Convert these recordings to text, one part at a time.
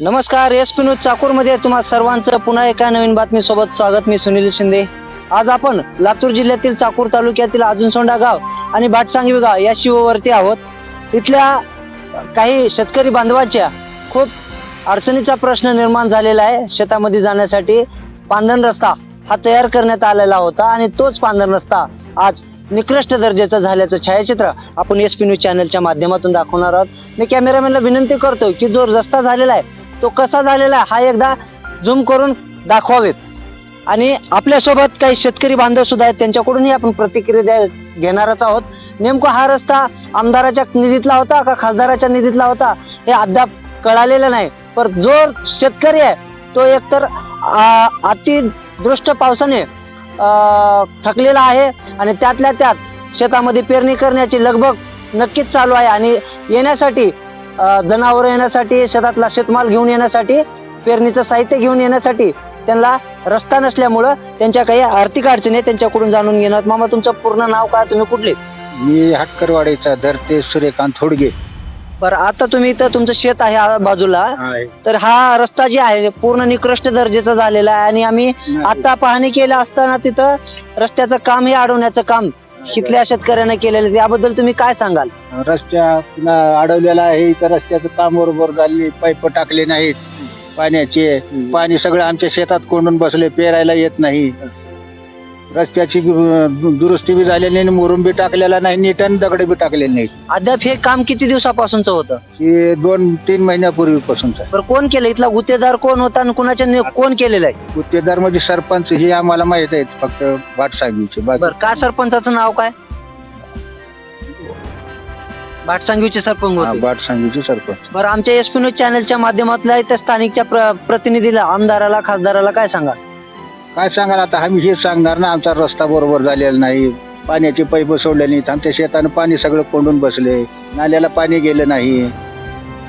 नमस्कार S P news चाकूरमध्ये तुम्हा सर्वांचं पुन्हा एका नवीन बातमीसोबत स्वागत. मी सुनील शिंदे. आज आपण लातूर जिल्ह्यातील चाकूर तालुक्यातील अजूनसोंडा गाव आणि भाटसांगवी गाव या शिववरती आहोत. इथल्या काही शेतकरी बांधवाच्या खूप अडचणीचा प्रश्न निर्माण झालेला आहे. शेतामध्ये जाण्यासाठी पांधन रस्ता हा तयार करण्यात आलेला होता आणि तोच पांधन रस्ता आज निकृष्ट दर्जाचं झाल्याचं छायाचित्र आपण एस पी न्यूज चॅनलच्या माध्यमातून दाखवणार आहोत. मी कॅमेरामॅनला विनंती करतो की जो रस्ता झालेला आहे तो कसा झालेला हा एकदा झूम करून दाखवावेत. आणि आपल्यासोबत काही शेतकरी बांधव सुद्धा आहेत त्यांच्याकडूनही आपण प्रतिक्रिया घेणारच आहोत. नेमका हा रस्ता आमदाराच्या निधीतला होता का खासदाराच्या निधीतला होता हे अद्याप कळालेलं नाही. पण जो शेतकरी आहे तो एकतर अतिदृष्ट पावसाने थकलेला आहे आणि त्यातल्या त्यात शेतामध्ये पेरणी करण्याची लगबग नक्कीच चालू आहे. आणि येण्यासाठी जनावर येण्यासाठी शेतातला शेतमाल घेऊन येण्यासाठी पेरणीचं साहित्य घेऊन येण्यासाठी त्यांना रस्ता नसल्यामुळं त्यांच्या काही आर्थिक अडचणी आहेत, त्यांच्याकडून जाणून घेणार. मामा तुमचं पूर्ण नाव काय? तुम्ही कुठले? मी हटकरवाडीचा धरते सूर्यकांत थोडगे बरं आता तुम्ही इथं तुमचं शेत आहे आ- बाजूला. तर हा रस्ता जे आहे पूर्ण निकृष्ट दर्जाचा झालेला आहे. आणि आम्ही आता पाहणी केलं असताना तिथं रस्त्याचं काम हे अडवण्याचं काम इथल्या शेतकऱ्यांना केलेलं आहे. त्याबद्दल तुम्ही काय सांगाल? रस्त्या पुन्हा अडवलेला आहे. इथं रस्त्याचं काम बरोबर झाले. पाईप टाकले नाहीत. पाण्याचे. पाणी सगळं आमच्या शेतात कोंडून बसले. पेरायला येत नाही. रस्त्याची दुरुस्ती बी झालेली नाही मुरुम बी टाकलेला नाही नीट आणि दगड बी टाकलेले नाहीत. अद्याप हे काम किती दिवसापासूनच होतं? हे दोन तीन महिन्यापूर्वीपासूनच. आहे बरं कोण केलं? इथला गुत्तेदार कोण होता आणि कुणाच्या कोण केलेलं आहे? गुत्तेदार म्हणजे सरपंच हे आम्हाला माहीत आहेत फक्त भाटसाहेबीचे बाकी बरं का सरपंचाचं नाव काय? भाटसांगवीचे सरपंच हा, होते भाटसांगीचे सरपंच. बरं आमच्या एस पी चॅनलच्या माध्यमातल्या इथं स्थानिकच्या प्र- प्रतिनिधीला आमदाराला खासदाराला काय सांगा? काय सांगाल आता? आम्ही हे सांगणार ना आमचा रस्ता बरोबर झालेला नाही. पाण्याचे पैप सोडले नाहीत. आमच्या शेतानं पाणी सगळं कोंडून बसले. नाल्याला पाणी गेलं नाही.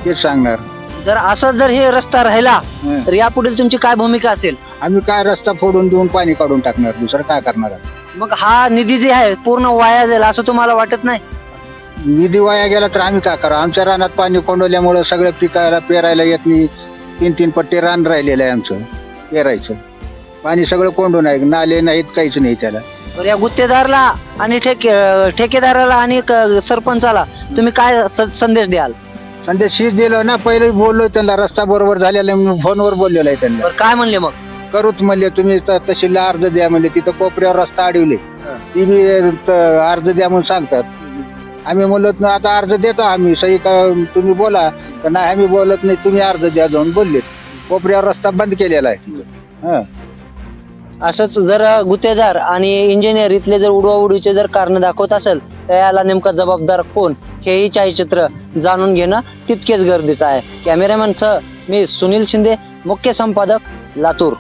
तेच सांगणार. जर असं जर हे रस्ता राहिला हं. तर यापुढील तुमची काय भूमिका असेल? आम्ही काय रस्ता फोडून देऊन पाणी काढून टाकणार? दुसरं काय करणार? आम्ही? मग हा निधी जे आहे पूर्ण वाया जाईल असं तुम्हाला वाटत नाही? निधी वाया गेला तर आम्ही काय करा आमच्या रानात पाणी कोंडवल्यामुळं सगळं पिकायला पेरायला येत नाही. तीन तीन पट्टे रान राहिलेलं आहे आमचं. पेरायचं. पाणी सगळं कोंडून आहे. नाले नाहीत काहीच नाही त्याला. तर या गुत्तेदारला आणि ठेके ठेकेदाराला आणि क- सरपंचाला तुम्ही काय स- संदेश द्याल? संदेश शीज दिलं ना पहिले बोललो त्यांना रस्ता बरोबर झालेला आहे म्हणून फोनवर बोललेला आहे त्यांना. बरं काय म्हणले मग? करूच म्हणले तुम्ही त- तहसीलला अर्ज द्या म्हणले तिथं कोपऱ्यावर रस्ता अडवले. ती बी त- अर्ज द्या म्हणून सांगतात. आम्ही म्हणलो ना आता अर्ज देतो आम्ही सही का तुम्ही बोला. तर नाही आम्ही बोलत नाही तुम्ही अर्ज द्या जाऊन बोलले. कोपऱ्यावर रस्ता बंद केलेला आहे. हं. असंच जर गुत्तेदार आणि इंजिनियर इथले जर उडवाउडीचे जर कारण दाखवत असेल तर याला नेमका जबाबदार कोण? हेही छायाचित्र जाणून घेणं तितकेच गरजेचं आहे. कॅमेरामॅन सह मी सुनील शिंदे मुख्य संपादक लातूर.